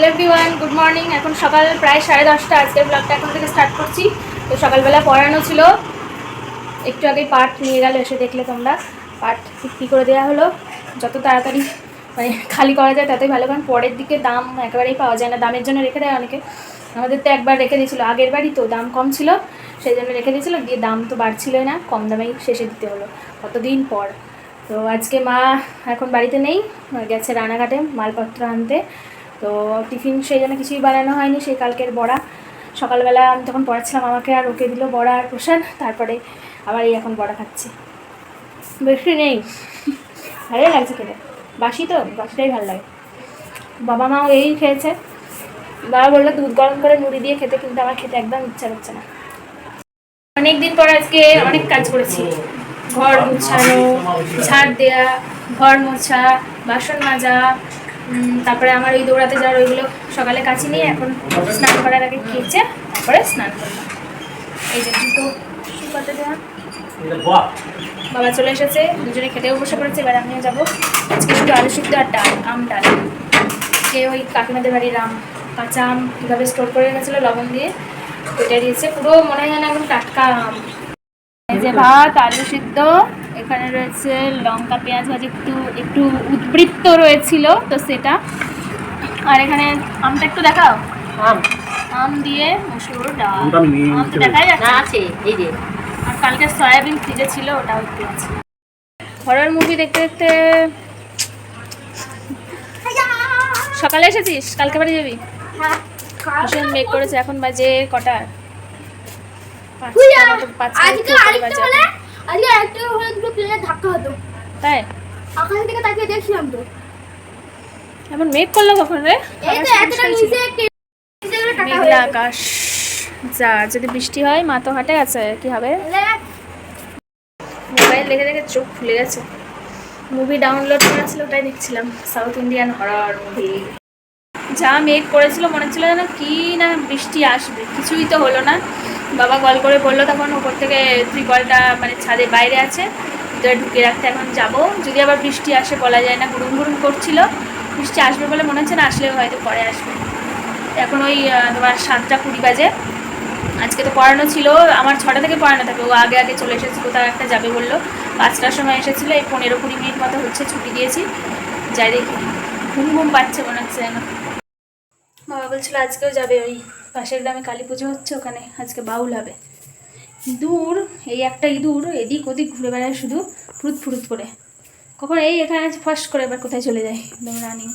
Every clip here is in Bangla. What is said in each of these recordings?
হ্যালো এভরিওয়ান গুড মর্নিং এখন সকাল প্রায় সাড়ে দশটা। আজকের ব্লগটা এখন থেকে স্টার্ট করছি। তো সকালবেলা পড়ানো ছিল। একটু আগেই পাঠ নিয়ে গেল, এসে দেখলে তোমরা। পাঠ বিক্রি করে দেওয়া হলো? যত তাড়াতাড়ি মানে খালি করা যায় ততই ভালো, কারণ পরের দিকে দাম একেবারেই পাওয়া যায় না। দামের জন্য রেখে দেয় অনেকে। আমাদের তো একবার রেখে দিয়েছিলো, আগের বাড়ি তো দাম কম ছিল। সেই জন্য রেখে দিয়েছিলো, দিয়ে দাম তো বাড়ছিলই না, কম দামেই শেষে দিতে হলো। কতদিন পর? তো আজকে মা এখন বাড়িতে নেই, গেছে রানাঘাটে মালপত্র আনতে। তো টিফিন সেই জন্য কিছুই বানানো হয়নি, সেই কালকের বড়া। সকালবেলা আমি তখন পড়াচ্ছিলাম আমাকে আর ওকে দিল বড়া আর প্রসাদ, তারপরে আবার এই এখন বড়া খাচ্ছি। বেশি নেই। ভালোই লাগছে খেতে। বাসি তো, বাসিটাই ভালো লাগে। বাবা মাও এই খেয়েছে। বাবা বলল দুধ গরম করে মুড়ি দিয়ে খেতে, কিন্তু আমার খেতে একদম ইচ্ছা করছে না। অনেক দিন পর আজকে অনেক কাজ করেছি। ঘর গুছানো ঝাড় দেয়া, ঘর মোছা, বাসন মাজা তারপরে আমার ওই দৌড়াতে যাওয়ার ওইগুলো সকালে কাছে নিয়ে এখন স্নান করার আগে খেয়েছে তারপরে স্নান করলাম। এই যে জুতো শুকাতে দেওয়া। বাবা চলে এসেছে দুজনে খেতেও বসে পড়েছে এবার আমিও যাব। আজকে শুধু আলু সিদ্ধ আর ডাল আম ডাল। সে ওই কাকিমাদের বাড়ির আম কাঁচা আম কীভাবে স্টোর করে গেছিল লবণ দিয়ে ওইটা দিয়েছে। পুরো মনে হয় না একদম টাটকা আম। এই যে ভাত আলু সিদ্ধ এখানে রয়েছে লঙ্কা পেঁয়াজ ভাজি একটু একটু উদ্বৃত্ত রয়েছিল তো সেটা। আর এখানে আমটা একটু দেখাও। আম। আম দিয়ে মসুর ডাল। আমি দেখাই যাচ্ছে। আছে এই যে। আর কালকে সয়াবিন ফ্রিজে ছিল ওটাও একটু আছে। হরর মুভি দেখতে দেখতে সকালে এসেছিস? কালকে বাড়ি যাবি? ভীষণ মেক করেছে এখন বাজে কটা? পাঁচটা বাজে। প্লেনের ধাক্কা হতো। তাই? আকাশের দিকে তাকিয়ে দেখছিলাম তো। এমন মেঘ করল কখন রে? আকাশ ছিল। মেঘলা যা যদি বৃষ্টি হয় মা তো হাটে আছে কি হবে? মোবাইল দেখে দেখে চোখ খুলে গেছে। মুভি ডাউনলোড করা ছিল ওটাই দেখছিলাম। সাউথ ইন্ডিয়ান হরর মুভি যা মেঘ করেছিল মনে হচ্ছিল যেন কি না বৃষ্টি আসবে। কিছুই তো হলো না। বাবা কল করে বলল তখন ওপর থেকে ত্রিপলটা মানে ছাদে বাইরে আছে। ভিতরে ঢুকে রাখতে এখন যাব। যদি আবার বৃষ্টি আসে বলা যায় না, গুড়ুম গুড়ুম করছিল। বৃষ্টি আসবে বলে মনে হচ্ছে না, আসলেও হয়তো পরে আসবে। এখন ওই তোমার সাতটা কুড়ি বাজে। আজকে তো পড়ানো ছিল, আমার ছটা থেকে পড়ানো থাকে। ও আগে আগে চলে এসেছে কোথাও একটা যাবে বলল। পাঁচটার সময় এসেছিল, এই পনেরো কুড়ি মিনিট মতো হচ্ছে, ছুটি দিয়েছি। যাই দেখি, ঘুম ঘুম পাচ্ছে মনে হচ্ছে যেন। বাবা বলছিল, আজকেও যাবে ওই পাশের গ্রামে কালী পুজো হচ্ছে, ওখানে আজকে বাউল হবে। ইঁদুর, এই একটা ইঁদুর এদিক ওদিক ঘুরে বেড়ায় শুধু ফুরুত ফুরুত করে। কখন এই এখানে ফার্স্ট করে এবার কোথায় চলে যায়? একদম রানিং।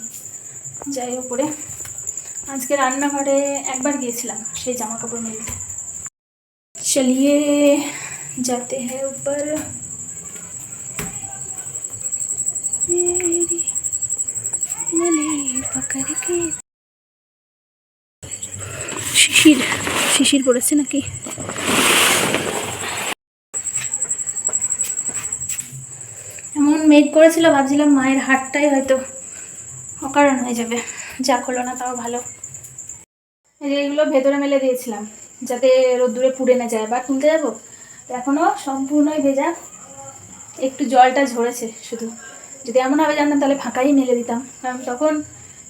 যাই ওপরে আজকে রান্নাঘরে একবার গিয়েছিলাম সেই জামা কাপড় মিলতে। চলিয়ে যাতে হ্যাঁ উপর। শিশির শিশির পড়েছে নাকি? মেঘ করেছিল, ভাবছিলাম মায়ের হাটটাই হয়তো অকারণ হয়ে যাবে। যা হলো না, তাও ভালো। এইগুলো ভেতরে মেলে দিয়েছিলাম, যাতে রোদ্দুরে পুড়ে না যায়। বা তুলতে যাব? এখনও সম্পূর্ণই ভেজা। একটু জলটা ঝরেছে শুধু। যদি এমন হবে জানতাম, তাহলে ফাঁকাই মেলে দিতাম। কারণ তখন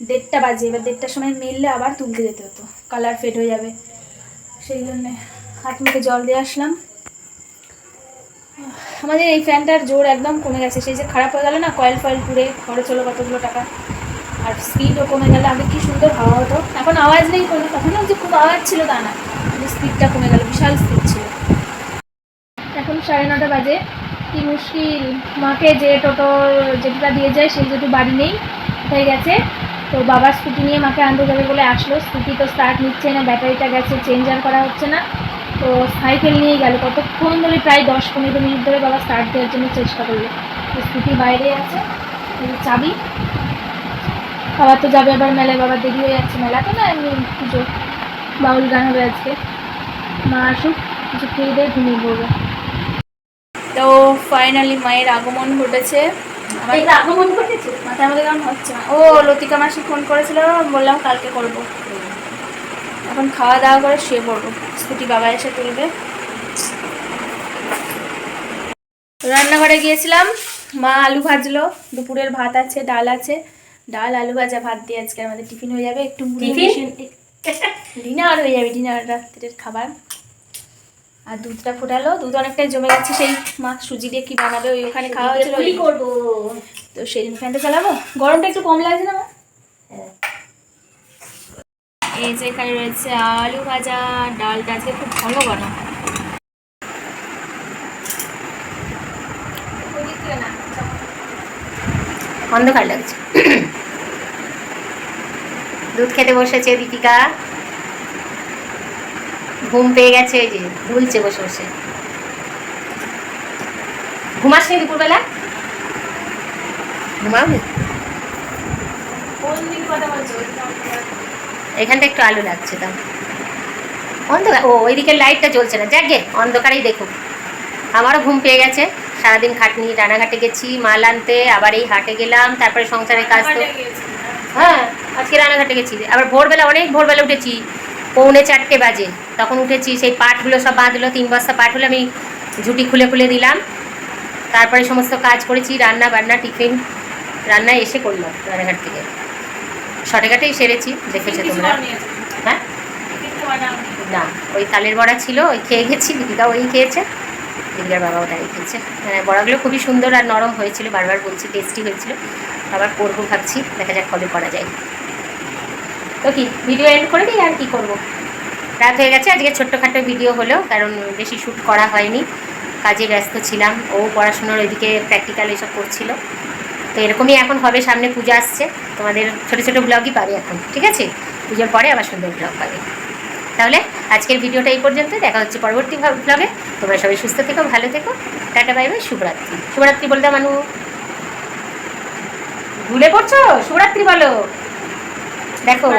দেড়টা বাজে, এবার দেড়টার সময় মেললে আবার তুলতে যেতে হতো। কালার ফেড হয়ে যাবে। সেই জন্যে হাত মুখে জল দিয়ে আসলাম। আমাদের এই ফ্যানটার জোর একদম কমে গেছে। সেই যে খারাপ হয়ে গেল না, কয়েল ফয়েল পুড়ে খরচ হলো কতগুলো টাকা। আর স্পিডও কমে গেল। আগে কি সুন্দর হাওয়া হতো। এখন আওয়াজ নেই কোনো। তখনও যে খুব আওয়াজ ছিল তা না। স্পিডটা কমে গেল। বিশাল স্পিড ছিল। এখন সাড়ে নটা বাজে। কি মুশকিল। মাকে যে টোটো যেটা দিয়ে যায়, সেই যেটু বাড়ি নেই। কোথায় গেছে। তো বাবা স্কুটি নিয়ে মাকে আনতে যাবে বলে আসলো। স্কুটি তো স্টার্ট নিচ্ছে না। ব্যাটারিটা গেছে। চেঞ্জ আর করা হচ্ছে না। তো সাইকেল নিয়ে গেল। কতক্ষণ ধরে? প্রায় দশ পনেরো মিনিট ধরে বাবা স্টার্ট দেওয়ার জন্য চেষ্টা করল। স্কুটি বাইরে আছে চাবি। বাবা তো যাবে আবার মেলায় বাবা দেরি হয়ে যাচ্ছে। মেলা তো না এমনি পুজো বাউল গান হবে আজকে। মা আসুক কিছু খেয়ে দিয়ে ঘুমিয়ে পড়বে। তো ফাইনালি মায়ের আগমন ঘটেছে। আগমন ঘটেছে? মাথায় মধ্যে কেমন হচ্ছে? না ও লতিকা মাসি ফোন করেছিল বললাম কালকে করব। এখন খাওয়া দাওয়া করে শুয়ে পড়ব। স্কুটি বাবা এসে তুলবে। রান্নাঘরে গিয়েছিলাম। মা আলু ভাজলো। দুপুরের ভাত আছে ডাল আছে। ডাল আলু ভাজা ভাত দিয়ে আজকে আমাদের টিফিন হয়ে যাবে। একটু? ডিনার হয়ে যাবে ডিনার রাত্রের খাবার। আর দুধটা ফোটালো। দুধ অনেকটাই জমে গেছে। সেই মা সুজি দিয়ে কি বানাবে ওই ওখানে খাওয়া হয়েছিল। করব। তো সেই ফ্যানটা চালাবো। গরমটা একটু কম লাগছে না মা? হ্যাঁ। এই যে এখানে রয়েছে আলু ভাজা, ডালটা আজকে খুব ঘন ঘন অন্ধকার লাগছে। দুধ খেতে বসেছে দীপিকা। ঘুম পেয়ে গেছে এই যে, দুলছে বসে বসে। ঘুমাস নি দুপুরবেলা? ঘুমাবে কোন দিন কথা বলছো? এখানটা একটু আলো লাগছে তাও। অন্ধকার ও ওইদিকে লাইটটা জ্বলছে না। যাক গে অন্ধকারেই দেখুক। আমারও ঘুম পেয়ে গেছে। সারাদিন খাটনি রানাঘাটে গেছি মাল আনতে আবার এই হাটে গেলাম তারপরে সংসারের কাজ তো হ্যাঁ আজকে রানাঘাটে গেছি। আবার ভোরবেলা অনেক ভোরবেলা উঠেছি। পৌনে চারটে বাজে। তখন উঠেছি সেই পাটগুলো সব বাঁধলো তিন বস্তা পাট হলো আমি ঝুটি খুলে খুলে দিলাম। তারপরে সমস্ত কাজ করেছি রান্না বান্না টিফিন রান্না এসে করলাম রানাঘাট থেকে। শর্টকাটেই সেরেছি দেখেছ তোমরা। হ্যাঁ? না ওই তালের বড়া ছিল ওই খেয়ে গেছি দীপিকা ওই খেয়েছে দীপিকার বাবাও তাই খেয়েছে। হ্যাঁ বড়াগুলো খুবই সুন্দর আর নরম হয়েছিল বারবার বলছি টেস্টি হয়েছিল। আবার করব ভাবছি দেখা যাক কবে করা যায়। তো কি ভিডিও এন্ড করে দিই আর কি করব? রাত হয়ে গেছে আজকে ছোট্টখাটো ভিডিও হলো কারণ বেশি শ্যুট করা হয়নি। কাজে ব্যস্ত ছিলাম ও পড়াশোনার ওইদিকে প্র্যাকটিক্যাল এসব করছিল। তো এরকমই এখন হবে, সামনে পূজা আসছে। তোমাদের ছোটো ছোটো ব্লগই পাবে এখন, ঠিক আছে? পুজোর পরে আবার সুন্দর ব্লগ পাবে। তাহলে আজকের ভিডিওটা এই পর্যন্ত দেখা হচ্ছে পরবর্তী ব্লগে তোমরা সবাই সুস্থ থেকো, ভালো থেকো। টাটা, বাই বাই, শুভরাত্রি। শুভরাত্রি বলতে মানু। ভুলে পড়ছো? শুভরাত্রি বলো। দেখো